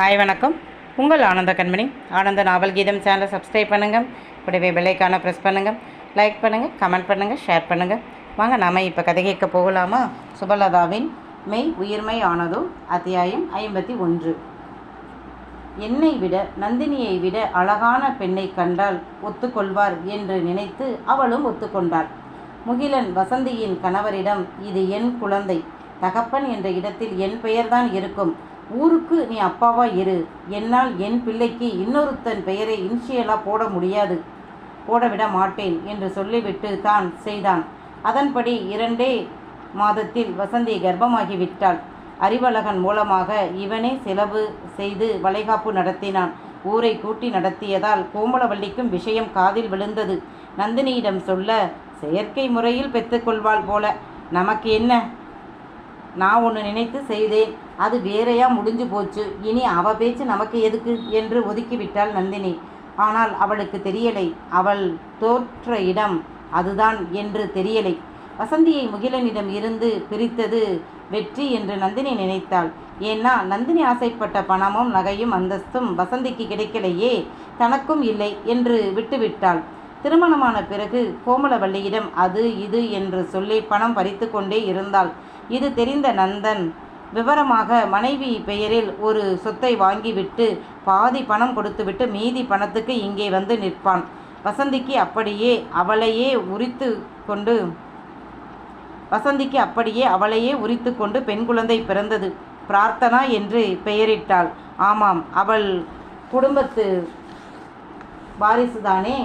Hi வணக்கம். உங்கள் ஆனந்த கண்மணி. ஆனந்த நாவல் கீதம் சேனலை சப்ஸ்கிரைப் பண்ணுங்கள் கூடவே பெல்லைக்கான ப்ரெஸ் பண்ணுங்கள் லைக் பண்ணுங்கள் கமெண்ட் பண்ணுங்கள் ஷேர் பண்ணுங்கள் வாங்க நாம் இப்போ கதை கேட்க போகலாமா? சுபலதாவின் மெய் உயிர்மை ஆனதோ? அத்தியாயம் ஐம்பத்தி ஒன்று. என்னை விட நந்தினியை விட அழகான பெண்ணை கண்டால் ஒத்துக்கொள்வார் என்று நினைத்து அவளும் ஒத்துக்கொண்டாள். முகிலன் வசந்தியின் கணவரிடம் இது என் குழந்தை. தகப்பன் என்ற இடத்தில் என் பெயர்தான் இருக்கும். ஊருக்கு நீ அப்பாவா இரு. என்னால் என் பிள்ளைக்கு இன்னொருத்தன் பெயரை இன்ஷியலாக போட முடியாது. போடவிட மாட்டேன் என்று சொல்லிவிட்டு தான் செய்தான். அதன்படி இரண்டே மாதத்தில் வசந்தி கர்ப்பமாகி விட்டாள். அறிவழகன் மூலமாக இவனே செலவு செய்து வளைகாப்பு நடத்தினான். ஊரை கூட்டி நடத்தியதால் கோமலவள்ளிக்கும் விஷயம் காதில் விழுந்தது. நந்தினியிடம் சொல்ல செயற்கை முறையில் பெற்றுக்கொள்வாள் போல. நமக்கு என்ன? நான் ஒன்று நினைத்து செய்தேன். அது வேறையா முடிஞ்சு போச்சு. இனி அவ பேச்சு நமக்கு எதுக்கு? என்று ஒதுக்கிவிட்டாள் நந்தினி. ஆனால் அவளுக்கு தெரியலை. அவள் தோற்ற இடம் அதுதான் என்று தெரியலை. வசந்தியை முகிலனிடம் இருந்து பிரித்தது வெற்றி என்று நந்தினி நினைத்தாள். ஏன்னா நந்தினி ஆசைப்பட்ட பணமும் நகையும் அந்தஸ்தும் வசந்திக்கு கிடைக்கலையே. தனக்கும் இல்லை என்று விட்டுவிட்டாள். திருமணமான பிறகு கோமலவள்ளியிடம் அது இது என்று சொல்லி பணம் பறித்து கொண்டே இருந்தாள். இது தெரிந்த நந்தன் விவரமாக மனைவி பெயரில் ஒரு சொத்தை வாங்கிவிட்டு பாதி பணம் கொடுத்துவிட்டு மீதி பணத்துக்கு இங்கே வந்து நிற்பான். வசந்திக்கு அப்படியே அவளையே உரித்து கொண்டு வசந்திக்கு அப்படியே அவளையே உரித்து கொண்டு பெண் குழந்தை பிறந்தது. பிரார்த்தனா என்று பெயரிட்டாள். ஆமாம் அவள் குடும்பத்து வாரிசுதானே?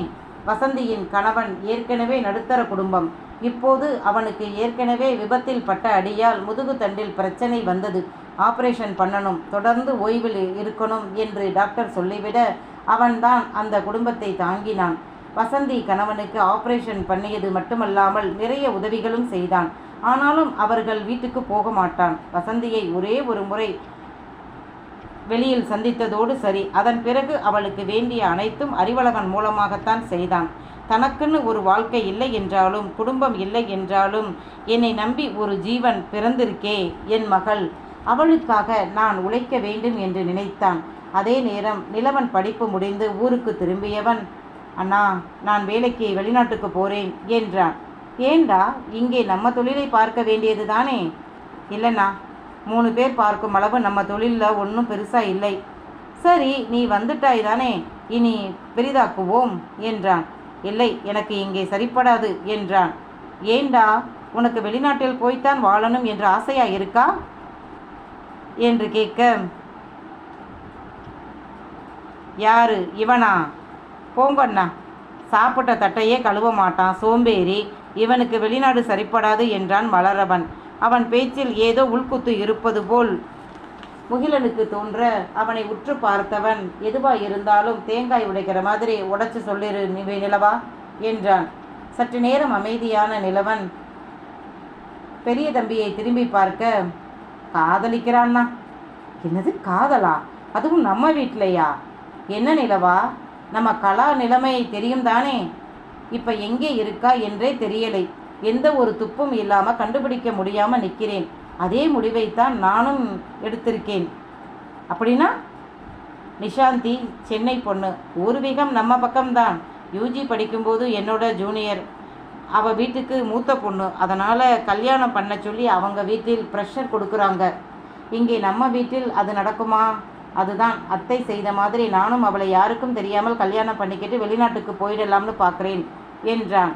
வசந்தியின் கணவன் ஏற்கனவே நடுத்தர குடும்பம். இப்போது அவனுக்கு ஏற்கனவே விபத்தில் பட்ட அடியால் முதுகு தண்டில் பிரச்சனை வந்தது. ஆபரேஷன் பண்ணணும் தொடர்ந்து ஓய்வில் இருக்கணும் என்று டாக்டர் சொல்லிவிட அவன்தான் அந்த குடும்பத்தை தாங்கினான். வசந்தி கணவனுக்கு ஆபரேஷன் பண்ணியது மட்டுமல்லாமல் நிறைய உதவிகளும் செய்தான். ஆனாலும் அவர்கள் வீட்டுக்கு போக மாட்டான். வசந்தியை ஒரே ஒரு முறை வெளியில் சந்தித்ததோடு சரி. அதன் பிறகு அவளுக்கு வேண்டிய அனைத்தும் அறிவழகன் மூலமாகத்தான் செய்தான். தனக்குன்னு ஒரு வாழ்க்கை இல்லை என்றாலும் குடும்பம் இல்லை என்றாலும் என்னை நம்பி ஒரு ஜீவன் பிறந்திருக்கே என் மகள். அவளுக்காக நான் உழைக்க வேண்டும் என்று நினைத்தான். அதே நேரம் நிலவன் படிப்பு முடிந்து ஊருக்கு திரும்பியவன் அண்ணா நான் வேலைக்கு வெளிநாட்டுக்கு போறேன் என்றான். ஏண்டா இங்கே நம்ம தொழிலை பார்க்க வேண்டியது தானே? இல்லைண்ணா மூணு பேர் பார்க்கும் அளவு நம்ம தொழிலில் ஒன்றும் பெருசாக இல்லை. சரி நீ வந்துட்டாய் தானே இனி பெரிதாக்குவோம் என்றான். இல்லை எனக்கு இங்கே சரிப்படாது என்றான். ஏண்டா உனக்கு வெளிநாட்டில் போய்த்தான் வாழணும் என்ற ஆசையா இருக்கா? என்று கேட்க யாரு இவனா? போங்கண்ணா சாப்பிட்ட தட்டையே கழுவ மாட்டான் சோம்பேறி. இவனுக்கு வெளிநாடு சரிப்படாது என்றான் மலரவன். அவன் பேச்சில் ஏதோ உள்குத்து இருப்பது போல் முகிலனுக்கு தோன்ற அவனை உற்று பார்த்தவன் எதுவா இருந்தாலும் தேங்காய் உடைக்கிற மாதிரி உடைச்சு சொல்லிரு நிவை நிலவா என்றான். சற்று நேரம் அமைதியான நிலவன் பெரிய தம்பியை திரும்பி பார்க்க காதலிக்கிறான்னா? என்னது காதலா? அதுவும் நம்ம வீட்டிலையா? என்ன நிலவா? நம்ம கலா நிலைமை தெரியும் தானே? இப்போ எங்கே இருக்கா என்றே தெரியலை. எந்த ஒரு துப்பும் இல்லாமல் கண்டுபிடிக்க முடியாமல் நிற்கிறேன் அதே முடிவைத்தான் நானும் எடுத்திருக்கேன். அப்படின்னா? நிஷாந்தி சென்னை பொண்ணு. பூர்வீகம் நம்ம பக்கம்தான். யூஜி படிக்கும்போது என்னோட ஜூனியர். அவள் வீட்டுக்கு மூத்த பொண்ணு. அதனால் கல்யாணம் பண்ண சொல்லி அவங்க வீட்டில் ப்ரெஷர் கொடுக்குறாங்க. இங்கே நம்ம வீட்டில் அது நடக்குமா? அதுதான். அத்தை செய்த மாதிரி நானும் அவளை யாருக்கும் தெரியாமல் கல்யாணம் பண்ணிக்கிட்டு வெளிநாட்டுக்கு போயிடலாம்னு பார்க்குறேன் என்றான்.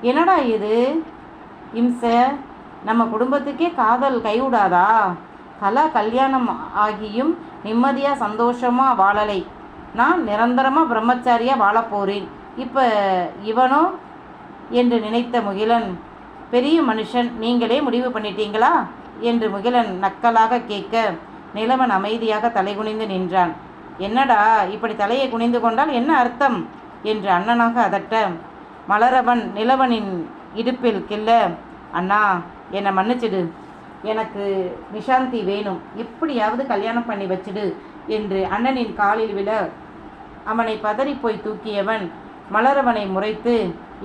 என்னடா இது? இம்ச? நம்ம குடும்பத்துக்கே காதல் கைவிடாதா? கலா கல்யாணம் ஆகியும் நிம்மதியாக சந்தோஷமாக வாழலை. நான் நிரந்தரமாக பிரம்மச்சாரியாக வாழப் போகிறேன் இப்போ இவனோ? என்று நினைத்த முகிலன். பெரிய மனுஷன் நீங்களே முடிவு பண்ணிட்டீங்களா? என்று முகிலன் நக்கலாக கேட்க நிலவன் அமைதியாக தலைகுனிந்து நின்றான். என்னடா இப்படி தலையை குனிந்து கொண்டால் என்ன அர்த்தம்? என்று அண்ணனாக அதட்ட. மலரவன் நிலவனின் இடுப்பில் கில்ல அண்ணா என்னை மன்னிச்சிடு. எனக்கு நிஷாந்தி வேணும். எப்படியாவது கல்யாணம் பண்ணி வச்சிடு என்று அண்ணனின் காலில் விழ அவனை பதறி போய் தூக்கியவன் மலரவனை முறைத்து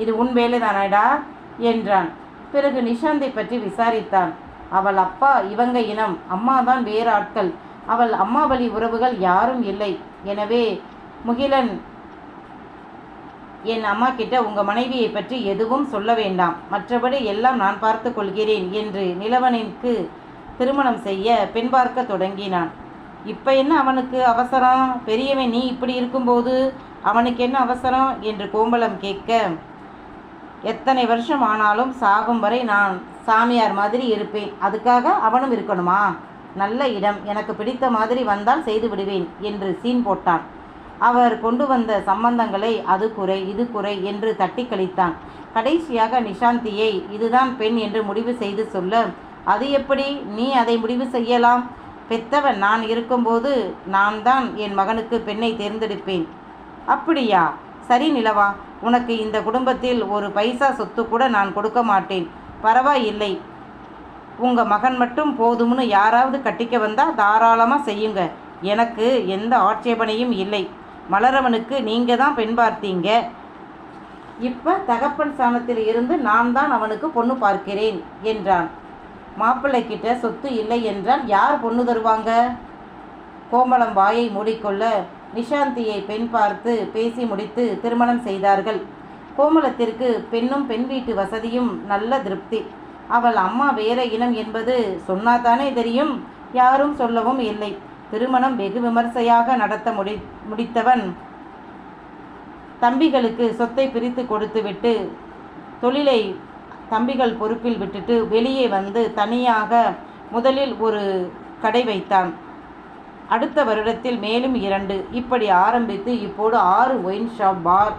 இது உன் வேலைதானடா? என்றான். பிறகு நிஷாந்தை பற்றி விசாரித்தான். அவள் அப்பா இவங்க இனம். அம்மாதான் வேறு ஆட்கள் அவள் அம்மா வழி உறவுகள் யாரும் இல்லை. எனவே முகிலன் என் அம்மா கிட்ட உங்கள் மனைவியை பற்றி எதுவும் சொல்ல வேண்டாம். மற்றபடி எல்லாம் நான் பார்த்து கொள்கிறேன் என்று நிலவனிற்கு திருமணம் செய்ய பெண் பார்க்க தொடங்கினான். இப்போ என்ன அவனுக்கு அவசரம்? பெரியவன் நீ இப்படி இருக்கும்போது அவனுக்கு என்ன அவசரம்? என்று கோம்பலம் கேட்க எத்தனை வருஷம் ஆனாலும் சாகும் வரை நான் சாமியார் மாதிரி இருப்பேன். அதுக்காக அவனும் இருக்கணுமா? நல்ல இடம். எனக்கு பிடித்த மாதிரி வந்தால் செய்து விடுவேன் என்று சீன் போட்டான். அவர் கொண்டு வந்த சம்பந்தங்களை அது குறை இது குறை என்று தட்டி கழித்தான். கடைசியாக நிஷாந்தியை இதுதான் பெண் என்று முடிவு செய்து சொல்ல அது எப்படி? நீ அதை முடிவு செய்யலாம். பெத்தவன் நான் இருக்கும்போது நான் தான் என் மகனுக்கு பெண்ணை தேர்ந்தெடுப்பேன். அப்படியா? சரி நிலவா உனக்கு இந்த குடும்பத்தில் ஒரு பைசா சொத்து கூட நான் கொடுக்க மாட்டேன். பரவாயில்லை. உங்கள் மகன் மட்டும் போதும்னு யாராவது கட்டிக்க வந்தால் தாராளமாக செய்யுங்க. எனக்கு எந்த ஆட்சேபனையும் இல்லை. மலரவனுக்கு நீங்கள் தான் பெண் பார்த்தீங்க. இப்போ தகப்பன் ஸ்தானத்தில் இருந்து நான் தான் அவனுக்கு பொண்ணு பார்க்கிறேன் என்றான். மாப்பிள்ளை கிட்ட சொத்து இல்லை என்றால் யார் பொண்ணு தருவாங்க? கோமளம் வாயை மூடிக்கொள்ள நிஷாந்தியை பெண் பார்த்து பேசி முடித்து திருமணம் செய்தார்கள். கோமலத்திற்கு பெண்ணும் பெண் வீட்டு வசதியும் நல்ல திருப்தி. அவள் அம்மா வேற இனம் என்பது சொன்னாதானே தெரியும்? யாரும் சொல்லவும் இல்லை. திருமணம் வெகு விமர்சையாக நடத்த முடி முடித்தவன் தம்பிகளுக்கு சொத்தை பிரித்து கொடுத்துவிட்டு தொழிலை தம்பிகள் பொறுப்பில் விட்டுட்டு வெளியே வந்து தனியாக முதலில் ஒரு கடை வைத்தான். அடுத்த வருடத்தில் மேலும் இரண்டு. இப்படி ஆரம்பித்து இப்போது ஆறு ஒயின் ஷாப் பார்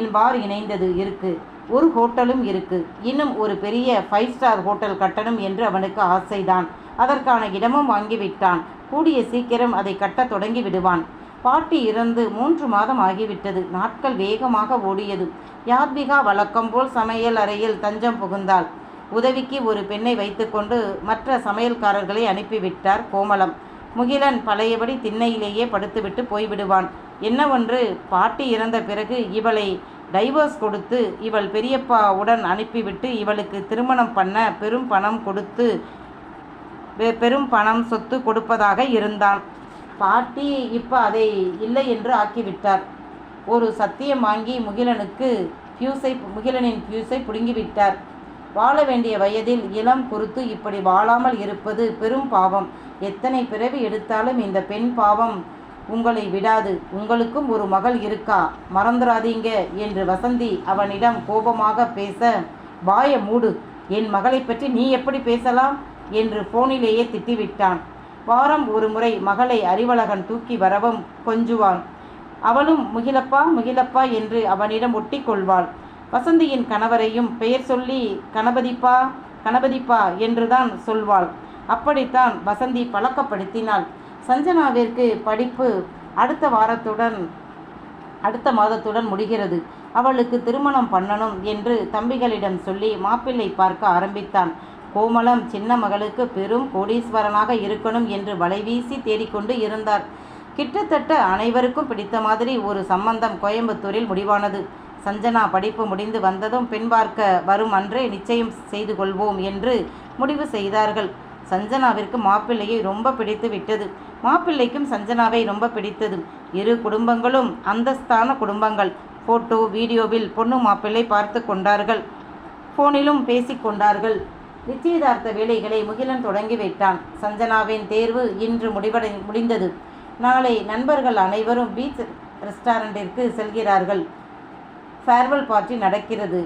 இன் பார் இணைந்தது இருக்கு. ஒரு ஹோட்டலும் இருக்கு. இன்னும் ஒரு பெரிய ஃபைவ் ஸ்டார் ஹோட்டல் கட்டணம் என்று அவனுக்கு ஆசைதான். அதற்கான இடமும் வாங்கிவிட்டான். கூடிய சீக்கிரம் அதை கட்டத் தொடங்கி விடுவான் பாட்டி இறந்து மூன்று மாதம் ஆகிவிட்டது. நாட்கள் வேகமாக ஓடியது. யாத்விகா வழக்கம் போல் சமையல் அறையில் தஞ்சம் புகுந்தாள். உதவிக்கு ஒரு பெண்ணை வைத்துக்கொண்டு மற்ற சமையல்காரர்களை அனுப்பிவிட்டார் கோமலம். முகிலன் பழையபடி திண்ணையிலேயே படுத்துவிட்டு போய்விடுவான். என்ன ஒன்று? பாட்டி இறந்த பிறகு இவளை டைவர்ஸ் கொடுத்து இவள் பெரியப்பாவுடன் அனுப்பிவிட்டு இவளுக்கு திருமணம் பண்ண பெரும் பணம் கொடுத்து பெரும் பணம் சொத்து கொடுப்பதாக இருந்தான். பாட்டி இப்போ அதை இல்லை என்று ஆக்கிவிட்டார். ஒரு சத்தியம் வாங்கி முகிலனுக்கு பியூஸை முகிலனின் ஃபியூஸை பிடுங்கிவிட்டார். வாழ வேண்டிய வயதில் இளம் குருத்து இப்படி வாழாமல் இருப்பது பெரும் பாவம். எத்தனை பிறவி எடுத்தாலும் இந்த பெண் பாவம் உங்களை விடாது. உங்களுக்கும் ஒரு மகள் இருக்கா? மறந்துடாதீங்க என்று வசந்தி அவனிடம் கோபமாக பேச வாய மூடு. என் மகளை பற்றி நீ எப்படி பேசலாம்? என்று போனிலேயே திட்டிவிட்டான். வாரம் ஒரு முறை மகளை அறிவழகன் தூக்கி வரவும் கொஞ்சுவான். அவளும் முகிலப்பா முகிலப்பா என்று அவனிடம் ஒட்டி கொள்வாள் வசந்தியின் கணவரையும் பெயர் சொல்லி கணபதிப்பா கணபதிப்பா என்றுதான் சொல்வாள். அப்படித்தான் வசந்தி பழக்கப்படுத்தினாள். சஞ்சனாவிற்கு படிப்பு அடுத்த வாரத்துடன் அடுத்த மாதத்துடன் முடிகிறது. அவளுக்கு திருமணம் பண்ணணும் என்று தம்பிகளிடம் சொல்லி மாப்பிள்ளை பார்க்க ஆரம்பித்தான். கோமளம் சின்ன மகளுக்கு பெரும் கோடீஸ்வரனாக இருக்கணும் என்று வலைவீசி தேடிக்கொண்டு இருந்தார். கிட்டத்தட்ட அனைவருக்கும் பிடித்த மாதிரி ஒரு சம்பந்தம் கோயம்புத்தூரில் முடிவானது. சஞ்சனா படிப்பு முடிந்து வந்ததும் பெண் பார்க்க வரும் அன்றே நிச்சயம் செய்து கொள்வோம் என்று முடிவு செய்தார்கள். சஞ்சனாவிற்கு மாப்பிள்ளையை ரொம்ப பிடித்து விட்டது. மாப்பிள்ளைக்கும் சஞ்சனாவை ரொம்ப பிடித்தது. இரு குடும்பங்களும் அந்தஸ்தான குடும்பங்கள். போட்டோ வீடியோவில் பொண்ணு மாப்பிள்ளை பார்த்து கொண்டார்கள். ஃபோனிலும் பேசிக்கொண்டார்கள் நிச்சயதார்த்த வேலைகளை முகிலன் தொடங்கி வைத்தான். சஞ்சனாவின் தேர்வு இன்று முடிவடை முடிந்தது. நாளை நண்பர்கள் அனைவரும் பீச் ரெஸ்டாரண்டிற்கு செல்கிறார்கள். ஃபேர்வெல் பார்ட்டி நடக்கிறது.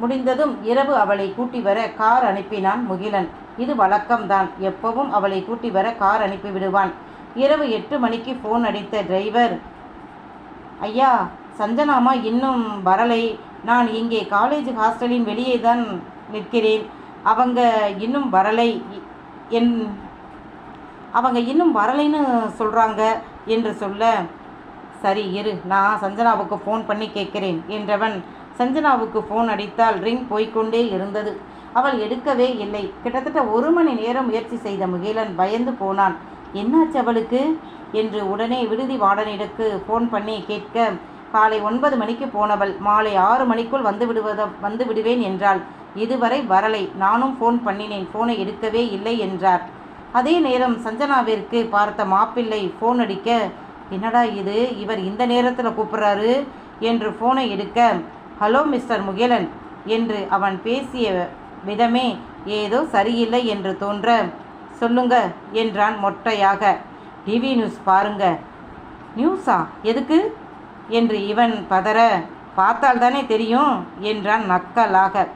முடிந்ததும் இரவு அவளை கூட்டி வர கார் அனுப்பினான் முகிலன். இது வழக்கம்தான். எப்பவும் அவளை கூட்டி வர கார் அனுப்பிவிடுவான் இரவு எட்டு மணிக்கு ஃபோன் அடித்த டிரைவர் ஐயா சஞ்சனாமா இன்னும் வரலை. நான் இங்கே காலேஜ் ஹாஸ்டலின் வெளியே தான் நிற்கிறேன். அவங்க இன்னும் வரலை. இ- என் அவங்க இன்னும் வரலைன்னு சொல்கிறாங்க என்று சொல்ல சரி இரு. நான் சஞ்சனாவுக்கு ஃபோன் பண்ணி கேட்கிறேன் என்றவன் சஞ்சனாவுக்கு ஃபோன் அடித்தால் ரிங் போய்க்கொண்டே இருந்தது. அவள் எடுக்கவே இல்லை. கிட்டத்தட்ட ஒரு மணி நேரம் முயற்சி செய்த முகிலன் பயந்து போனான். என்னாச்சு அவளுக்கு? என்று உடனே விடுதி வார்டனிடக்கு ஃபோன் பண்ணி கேட்க காலை ஒன்பது மணிக்கு போனவள். மாலை ஆறு மணிக்குள் வந்து விடுவத வந்து விடுவேன் என்றாள். இதுவரை வரலை. நானும் ஃபோன் பண்ணினேன். ஃபோனை எடுக்கவே இல்லை என்றார். அதே நேரம் சஞ்சனாவிற்கு பார்த்த மாப்பிள்ளை ஃபோன் அடிக்க என்னடா இது? இவர் இந்த நேரத்தில் கூப்பிட்றாரு? என்று ஃபோனை எடுக்க ஹலோ மிஸ்டர் முகிலன் என்று அவன் பேசிய விதமே ஏதோ சரியில்லை என்று தோன்ற சொல்லுங்க என்றான் மொட்டையாக. டிவி நியூஸ் பாருங்க. நியூஸா? எதுக்கு? என்று இவன் பதற பார்த்தால்தானே தெரியும் என்றான் நக்கலாக.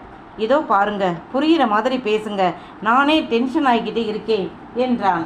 இதோ பாருங்க புரிகிற மாதிரி பேசுங்க. நானே டென்ஷன் ஆகிக்கிட்டு இருக்கேன் என்றான்.